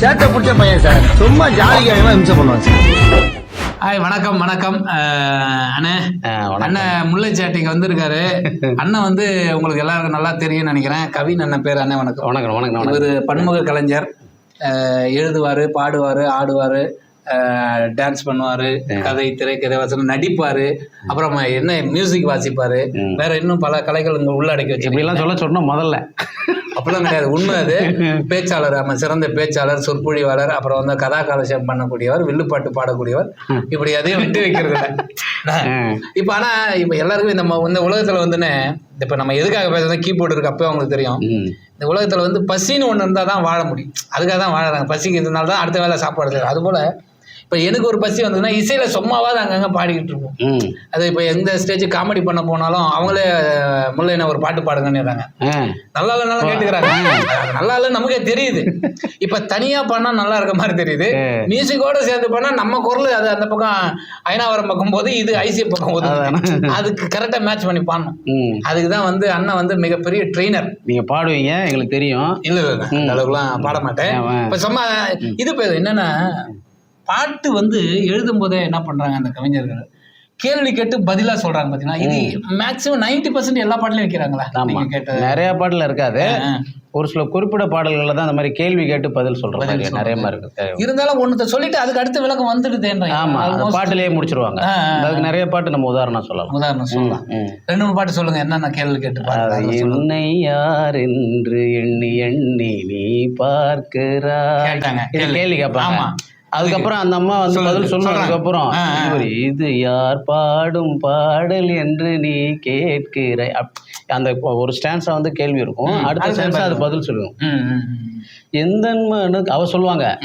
சேட்டை பிடிச்ச பையன் சார். சும்மா ஜாலிக்காக இம்சை பண்ணுவான் சார். ஹாய் வணக்கம் வணக்கம். அண்ணே. அண்ணன் முல்லை சாட்டிங்க வந்திருக்காரு. அண்ணன் வந்து உங்களுக்கு எல்லாருக்கும் நல்லா தெரியும்னு நினைக்கிறேன். கவின் அண்ணன் பேர் அண்ணன் வணக்கம். வணக்கம் வணக்கம் இவர் பன்முக கலைஞர். எழுதுவாரு பாடுவாரு ஆடுவாரு டான்ஸ் பண்ணுவாரு கதை திரைக்கதை வசனம் நடிப்பாரு. அப்புறம் என்ன மியூசிக் வாசிப்பாரு. வேற இன்னும் பல கலைகள் இங்க உள்ளடக்கி வச்சு இப்படி எல்லாம் சொல்ல சொன்னோம் முதல்ல. அப்படிலாம் கிடையாது. உண்மை அது. பேச்சாளர் ஆமா சிறந்த பேச்சாளர் சொற்பொழிவாளர் அப்புறம் வந்து கதா காலட்சேபம் பண்ணக்கூடியவர் வில்லுப்பாட்டு பாடக்கூடியவர். இப்படி அதையும் விட்டு வைக்கிறது இல்லை இப்போ ஆனா இப்போ எல்லாருக்கும் இந்த ம- இந்த உலகத்துல வந்துன்னு இப்போ நம்ம எதுக்காக பேசுறது கீபோர்டு இருக்கு அப்போ அவங்களுக்கு தெரியும். இந்த உலகத்துல வந்து பசின்னு ஒன்று இருந்தால் தான் வாழ முடியும். அதுக்காக தான் வாழறாங்க. பசிக்கு இருந்தனால தான் அடுத்த வேலை சாப்பாடு செய்யணும் அதுபோல இப்போ எனக்கு ஒரு பசி வந்ததுன்னா இசையில சும்மாவாது அங்கங்கே பாடிக்கிட்டு இருப்போம். அது இப்போ எந்த ஸ்டேஜ் காமெடி பண்ண போனாலும் அவங்களே முல்லை என்ன ஒரு பாட்டு பாடுங்கன்னுறாங்க. நல்லா இல்லைனாலும் கேட்டுக்கிறாங்க. நல்லா இல்லைன்னு நமக்கே தெரியுது. இப்ப தனியா பண்ணா நல்லா இருக்க மாதிரி தெரியுது. மியூசிக்கோட சேர்ந்து பண்ணா நம்ம குரல் அது அந்த பக்கம் ஐநாவரம் பக்கம் போது இது ஐசி பக்கம் போது அதுக்கு கரெக்டா மேட்ச் பண்ணி பாடணும். அதுக்கு தான் வந்து அண்ணன் வந்து மிகப்பெரிய ட்ரெயினர் நீங்க பாடுவீங்க எங்களுக்கு தெரியும். இல்ல இல்ல இல்ல. அளவுக்குலாம் பாட மாட்டேன். இப்ப சும்மா இது பேர் என்னன்னா பாட்டு வந்து எழுதும் போதே என்ன பண்றாங்க அந்த கவிஞர்கள்? கேள்வி கேட்டு பதிலா சொல்றாங்க பாத்தீங்கன்னா இது மேக்ஸிமம் 90% பர்சன்ட் எல்லா பாட்டுலயும் வைக்கிறாங்களா? நீங்க கேட்ட நிறைய பாட்டுல இருக்காது. ஒரு சில குறிப்பிட்ட பாடல்கள்ல தான் அந்த மாதிரி கேள்வி கேட்டு பதில் சொல்ற பதில் மாதிரி நிறைய மாதிரி இருக்கு. இருந்தாலும் ஒன்றத்தை சொல்லிட்டு அதுக்கு அடுத்த விளக்கம் வந்துடுதேன்றாங்க. ஆமா பாட்டிலேயே முடிச்சிருவாங்க. அதுக்கு நிறைய பாட்டு நம்ம உதாரணம் சொல்லலாம். உதாரணம் சொல்லலாம். ரெண்டு மூணு பாட்டு சொல்லுங்க. என்னென்ன கேள்வி கேட்டு என்னை யார் என்று எண்ணி எண்ணி நீ பார்க்கிறாய். கேட்டாங்க. கேள்வி கேட்பாங்க. ஆமா. அதுக்கப்புறம் அந்த அம்மா வந்து பதில் சொன்னதுக்கு சொல்றாங்க. அப்புறம் ஆ, ஆ. இவர் இது யார் பாடும் பாடல் என்று நீ கேட்கிறாய் அப்- அந்த ஒரு ஸ்டான்ஸா வந்து கேள்வி இருக்கும் அடுத்த ஸ்டான்ஸா அது பதில். சொல்லுவோம். எந்த மனு அவ சொல்லுவாங்க.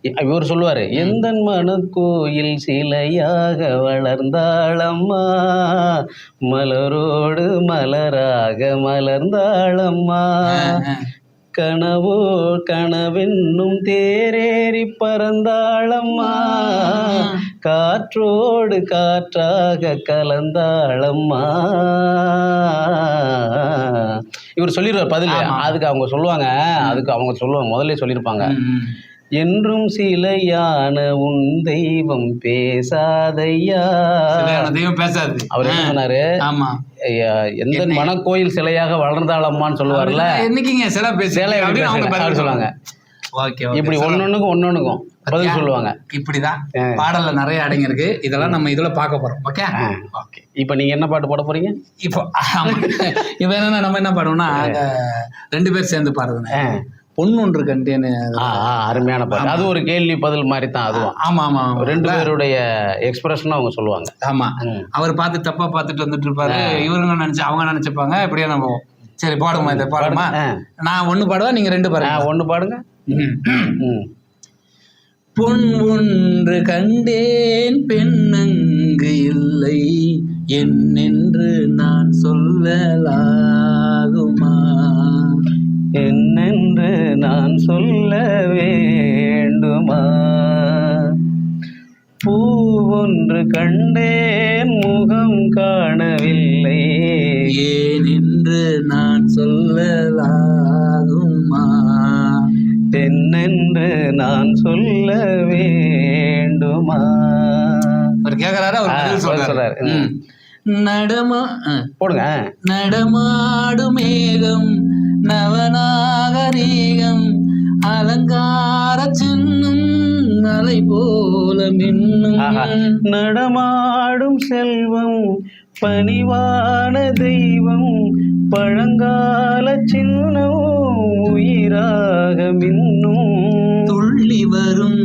இவர் சொல்லுவாரு எந்த மனு கோயில் சிலையாக வளர்ந்தாளம்மா மலரோடு மலராக மலர்ந்தாளம்மா. கனவோ கனவென்னும் தேரேறி பறந்தாளம்மா. காற்றோடு காற்றாக கலந்தாளம்மா. இவர் சொல்லிடுவார் பதில். அதுக்கு அவங்க சொல்லுவாங்க. அதுக்கு அவங்க சொல்லுவாங்க. முதல்ல சொல்லியிருப்பாங்க. என்றும் சிலையான உன் தெய்வம் பேசாதையா? சிலையான தெய்வம் பேசாது. அவர் என்ன சொன்னாரு? ஆமா. எந்த மனக்கோயில் சிலையாக வளர்ந்தாளம்மான்னு சொல்லுவார்ல? என்னைக்குங்க சில பேச சேலை அப்படின்னு சொல்லுவாங்க. இப்படி ஒன்னொன்னுக்கும் ஒன்னொன்னுக்கும் பதில் சொல்லுவாங்க. இப்படிதான். பாடல்ல நிறைய அடங்கியிருக்கு இதெல்லாம் நம்ம இதுல பார்க்க போறோம். ஓகே? ஓகே. இப்போ நீங்க என்ன பாட்டு போட போறீங்க? இப்போ. இப்போ என்னன்னா நம்ம என்ன பாடுவோம்னா ரெண்டு பேர் சேர்ந்து பாடுறதுன்னு பொண்ணு ஒன்று கண்டேன்னு அருமையான பாட்டு. அது ஒரு கேள்வி பதில் மாதிரி தான் அதுவும் ஆமா ஆமா. ரெண்டு பேருடைய எக்ஸ்பிரஷனும் அவங்க சொல்லுவாங்க. ஆமா. அவர் பார்த்து தப்பா பார்த்துட்டு வந்துட்டு இருப்பாரு இவருங்க நினைச்சு அவங்க நினைச்சுப்பாங்க. இப்படியே நம்ம. சரி பாடுமா இதை? பாடுமா. நான் ஒண்ணு பாடுவா நீங்க ரெண்டு பாருங்க ஒண்ணு பாடுங்க. ம். ம். பொன் ஒன்று கண்டேன் பெண்ணங்கு இல்லை. என்னென்று நான் சொல்லலாகுமா என்னென்று நான் சொல்ல வேண்டுமா? பூ ஒன்று கண்டேன் முகம் காணவில்லை. ஏன் என்று நான் சொல்லலாகுமா? என்னென்று நான் சொல்ல வேண்டுமா? அவர் சொல்றாரு. ம். நடமா. போடுங்க. நடமாடு மேகம் நவநாகரீகம் அலங்கார சின்னும் அலை போல மின்னும். நடமாடும் செல்வம் பணிவான தெய்வம் பழங்கால சின்னம் உயிராக மின்னும் துள்ளி வரும்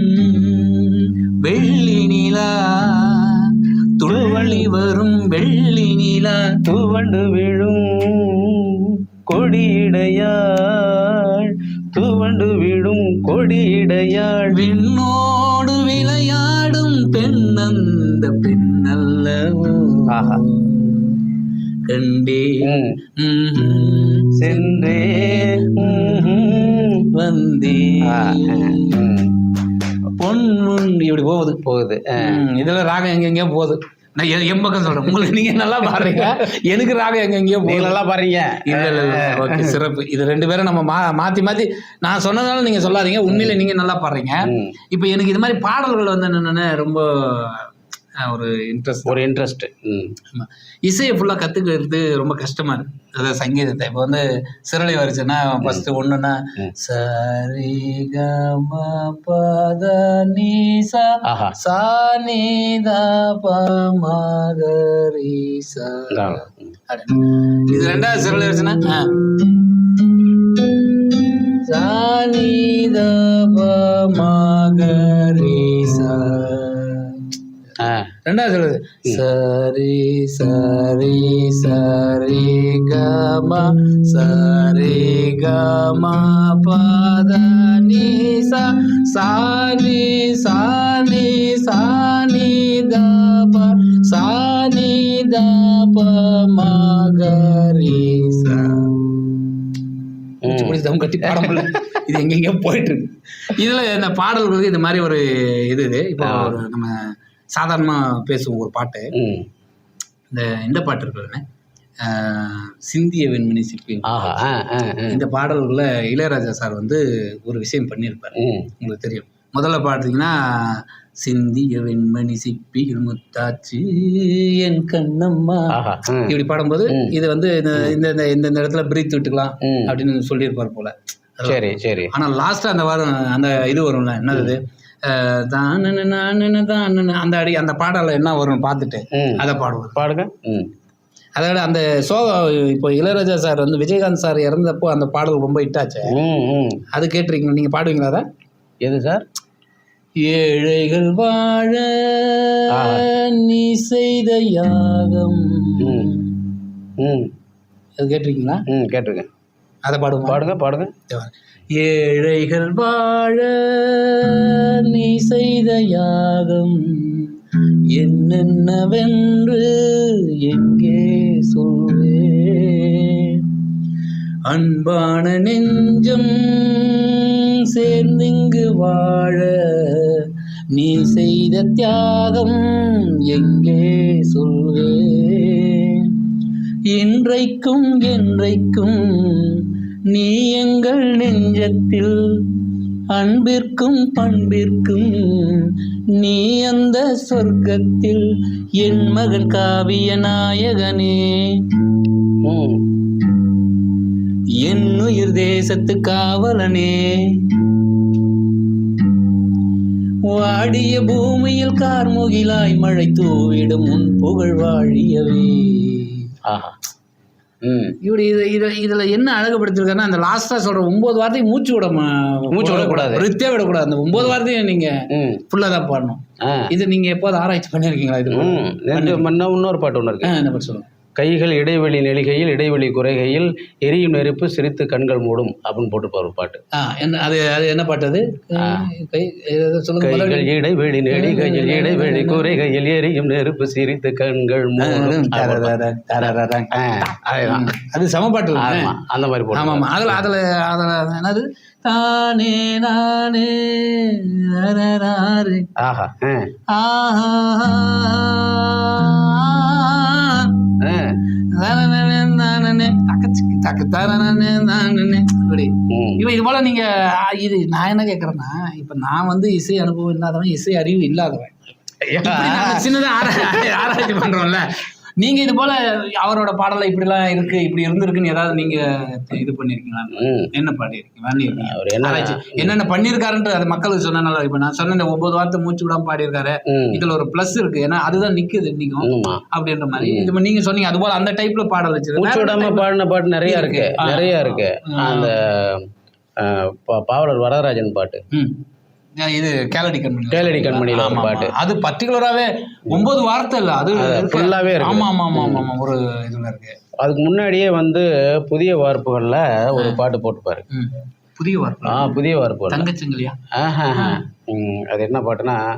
வெள்ளி நிலா துள்ளி வரும் வெள்ளி நிலா துவண்டு விழும் கொடியிடையாள். துவண்டு விழும் கொடியிடையாள். விண்ணோடு விளையாடும் பெண் அந்த பெண் அல்லவோ ஆஹா. கண்டே. சென்றே. வந்தே. பொன் இப்படி போகுது. போகுது இதுல ராகம் எங்க எங்கேயோ போகுது. நான் என் பக்கம் சொல்றேன். உங்களுக்கு நீங்க நல்லா பாடுறீங்க எனக்கு ராகம் எங்க எங்கேயோ நீங்க. நல்லா பாருங்க. இல்ல இல்ல ஓகே சிறப்பு. இது ரெண்டு பேரும் நம்ம மா மாத்தி மாத்தி நான் சொன்னதால நீங்க சொல்லாதீங்க. உண்மையில நீங்க நல்லா பாடுறீங்க. இப்போ எனக்கு இது மாதிரி பாடல்கள் வந்து என்னென்ன ரொம்ப ஒரு இன்ட்ரெஸ்ட் ஒரு இன்ட்ரெஸ்ட் ம். ஆமா. இசையை ஃபுல்லாக கற்றுக்கிறது ரொம்ப கஷ்டமா இருக்கு. அதாவது சங்கீதத்தை. இப்போ வந்து சிரளை வரிச்சுன்னா ஃபர்ஸ்ட் ஒன்றுனா ம். சரி க ம. பத நீ சா நீ த ப ம க ரி சா. இது ரெண்டாவது சிரளை வரிச்சுன்னா ஆ. சா நீ த ப ம க ரி சா ரெண்டாவது சொல்லுது சரி சரி சரி கம சரி கம பத நீ சா சானி சானி சானி த ப சானி த ப ம. க ரி சா ம். தம் கட்டி பாட முடியல இது எங்கெங்கயோ போயிட்டு இருக்கு. இதுல இந்த பாடல்களுக்கு இந்த மாதிரி ஒரு இது இது. இப்போ நம்ம சாதாரணமா பேசுவோம் ஒரு பாட்டு. இந்த இந்த பாட்டு இருக்குதுன்னு சிந்திய வெண்மணி சிப்பி. இந்த பாடல்களில் இளையராஜா சார் வந்து ஒரு விஷயம் பண்ணியிருப்பார். உங்களுக்கு தெரியும். முதல்ல பார்த்தீங்கன்னா சிந்திய வெண்மணி சிப்பியில் முத்தாச்சு என் கண்ணம்மா. இப்படி பாடும்போது. இது வந்து இந்த இந்த இந்த- இடத்துல பிரீத் விட்டுக்கலாம் அப்படின்னு சொல்லியிருப்பார் போல. சரி சரி. ஆனா லாஸ்டா அந்த வாரம் அந்த இது வரும்ல. என்னது தானன நானன தானன. அந்த அடி அந்த பாடல என்ன வரும் பார்த்துட்டு அதை பாடுவார் பாடுங்க. ம். அதோட அந்த சோகா இப்போ இளையராஜா சார் வந்து விஜயகாந்த் சார் இறந்தப்போ அந்த பாடல் ரொம்ப ஹிட்டாச்சு. அது கேட்டிருக்கீங்க நீங்க பாடுவீங்களா அதை? எது சார்? ஏழைகள் வாழ. நீ செய்த யாகம். அது கேட்டிருக்கீங்களா? ம் கேட்டிருக்கேன். அதை பாடுவோம்? பாடுங்க பாடுங்க. ஏழைகள் வாழ நீ செய்த யாகம் என்னென்னவென்று எங்கே சொல்வேன்? அன்பான நெஞ்சம் சேர்ந்திங்கு வாழ நீ செய்த தியாகம் எங்கே சொல்வேன்? இன்றைக்கும் என்றைக்கும் நீ எங்கள் நெஞ்சத்தில் அன்பிற்கும் பண்பிற்கும் நீ அந்த சொர்க்கத்தில் என் மகன் காவிய நாயகனே என் உயிர் தேசத்து காவலனே. வாடிய பூமியில் கார்முகிலாய் மழை தூவிடும் உன் புகழ் வாழியவே. ஆஹா. இப்படி இது இது இதுல என்ன அழகுபடுத்திருக்காருன்னா அந்த லாஸ்டா சொல்ற ஒன்பது வார்த்தையும் மூச்சு விட மூச்சு விடக்கூடாது. விருத்தே விடக்கூடாது. அந்த ஒன்பது வார்த்தையும் நீங்க ம். ஃபுல்லா தான் பாடணும். இது நீங்க எப்போது ஆராய்ச்சி பண்ணிருக்கீங்களா? இது மணி இன்னொரு பாட்டு ஒன்று இருக்கு. என்ன பண்ண சொல்லுங்க. கைகள் இடைவெளி நெளிகையில் இடைவெளி குறைகையில் எரியும் நெருப்பு சிரித்து கண்கள் மூடும் அப்படின்னு போட்டு ஒரு பாட்டு. என்ன அது அது என்ன பாட்டு அது. கைகள் இடைவெளி நெளிகையில் இடைவெளி குறைகையில் எரியும் நெருப்பு சிரித்து கண்கள் மூடும். அது சம பாட்டு இல்ல? ஆமா அந்த மாதிரி போட்டு ஆமா அதுல அதுல அதுல என்னது? தானே நானே. ஆஹா ஆஹா. இப்படி இப்ப இது போல நீங்க இது நான் என்ன கேக்குறேன்னா இப்ப நான் வந்து இசை அனுபவம் இல்லாதவன் இசை அறிவு இல்லாதவன். சின்னதா ஆரா- ஆராய்ச்சி பண்றோம்ல. நீங்க இது போல அவரோட பாடல இப்படிலாம் இருக்கு இப்படி இருந்திருக்குன்னு ஏதாவது நீங்க இது பண்ணிருக்கீங்களா. என்ன பாடியிருக்கீங்க? அவர் என்ன என்னென்ன பண்ணிருக்காருன்ட்டு அது மக்களுக்கு சொன்னனால இப்ப நான் சொன்ன இந்த ஒன்பது வார்த்தை மூச்சு விடாம பாடியிருக்காரு. இதுல ஒரு பிளஸ் இருக்கு. ஏன்னா அதுதான் நிக்குது இன்னைக்கும் ஆமா. அப்படின்ற மாதிரி. இது நீங்க சொன்னீங்க. அது போல அந்த டைப்ல பாடல் மூச்சு வச்சிருக்கேன் விடாம பாடின பாட்டு நிறைய இருக்கு. நிறைய இருக்கு. ஆ. அந்த பாவலர் வரதராஜன் பாட்டு. இது கேலடி கண்மணி கேளடி கண்மணியில ஒரு பாட்டு. அது பர்டிகுலராவே ஒன்பது வார்த்தை இல்ல அது அது இருக்கு. full-ஆவே இருக்கு. ஆமா ஆமா ஆமா ஆமா, ஆமா ஒரு இதுல இருக்கு. அதுக்கு முன்னாடியே வந்து புதிய வார்ப்புகள்ல ஒரு பாட்டு போட்டுப்பாரு. புதிய வார்த்தை ஆ புதிய வார்ப்புகள் தங்கச்சங்கிலியா ஆஹா அது என்ன பாட்டுனா ஆ,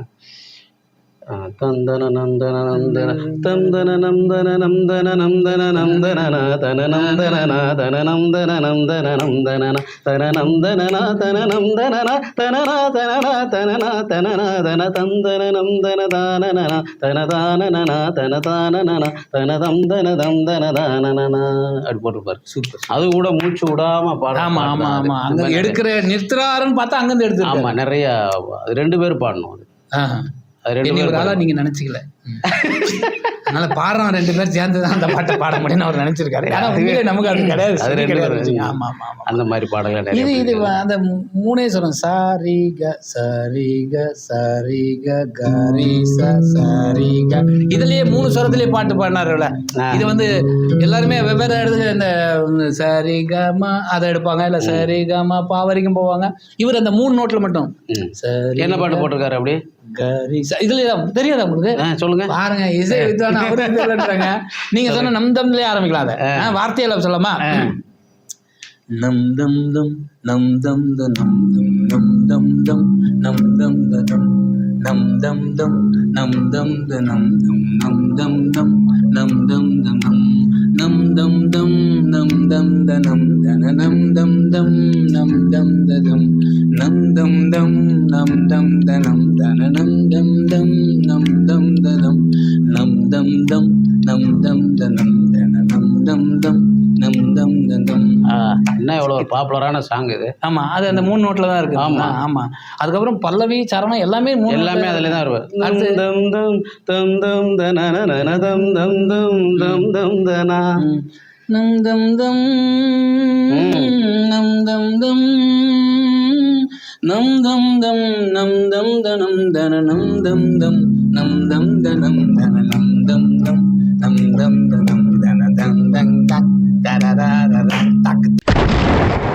தந்தன நந்தன நந்தன தந்தன நந்தன நந்தன நந்தன நந்தன தன நந்தன தன நந்தன நந்தன நந்தன தன நந்தன தன நந்தன தனனா தனனா தனனா தனனா தன தந்தன நந்தன தானன தன தானன தன தானன தன தந்தன தந்தன தானன அப்படி போட்டிருப்பாரு சூப்பர் அது கூட மூச்சு விடாம பாட ஆமா ஆமா ஆமா அங்க எடுக்கிற நிறுத்துறாருன்னு பார்த்தா அங்கிருந்து எடுத்து ஆமா நிறைய ரெண்டு பேர் பாடணும் அது என்ன ஒரு ஆளா நீங்க நினைச்சுக்கல. அதனால பாடுறோம் ரெண்டு பேர் சேர்ந்து தான் அந்த பாட்டை பாட முடியும்னு அவர் நினைச்சிருக்காரு. ஆனா உண்மையிலே நமக்கு அது கிடையாது. அது ரெண்டு பேரும். ஆமா ஆமா அந்த மாதிரி பாடல்கள் இது இது. அந்த மூணே சொல்லும் சாரி க சரி க சரி க கரி ச சரி க இதுலயே மூணு ஸ்வரத்திலேயே பாட்டு பாடினாருல. இது வந்து எல்லாருமே வெவ்வேறு இடத்துல இந்த சரி கமா அதை எடுப்பாங்க. இல்ல சரி கமா பா வரைக்கும் போவாங்க. இவர் அந்த மூணு நோட்ல மட்டும். சரி என்ன பாட்டு போட்டிருக்காரு அப்படி? இதுல தெரியாதா உங்களுக்கு ஆ, சொல்லுங்க பாருங்க இசை வித்வான் நீங்க சொன்ன நம் தம்லயே ஆரம்பிக்கலாம் அதை வார்த்தையில நம் தம் தம் நம் தம் த நம் தம் நம் தம் தம் நம் தம் த நம் நம் தம் தம் நம் தம் த நம் நம் தம் தம் நம் நம் தம் தம் நம் தம் த நம் தன நம் தம் தம் நம் தம் த தம் நம் தம் தம் நம் தம் த நம் தன நம் தம் தம் நம் தம் த தம் நம் தம் தம் நம் தம் த நம் தன நம் தம் தம் நம் தம் த தம் ஆ, என்ன எவ்வளோ ஒரு பாப்புலரான சாங் இது ஆமா அது அந்த மூணு நோட்ல தான் இருக்கு ஆமா. ஆமா ஆமா அதுக்கப்புறம் பல்லவி சரணம் எல்லாமே மூணு எல்லாமே அதுல தான் இருப்பார் அடுத்து- தம் தம் தம் தம் தனன தம் தம் தம் தம் தம் தனா. நம் தம் தம் நம் தம் தம் nam dam dam nam dam danam dana nam dam dam. Nam dam danam dana nam dam dam. Nam dam danam dana dam dam. Ta ta ra ra ra ta ta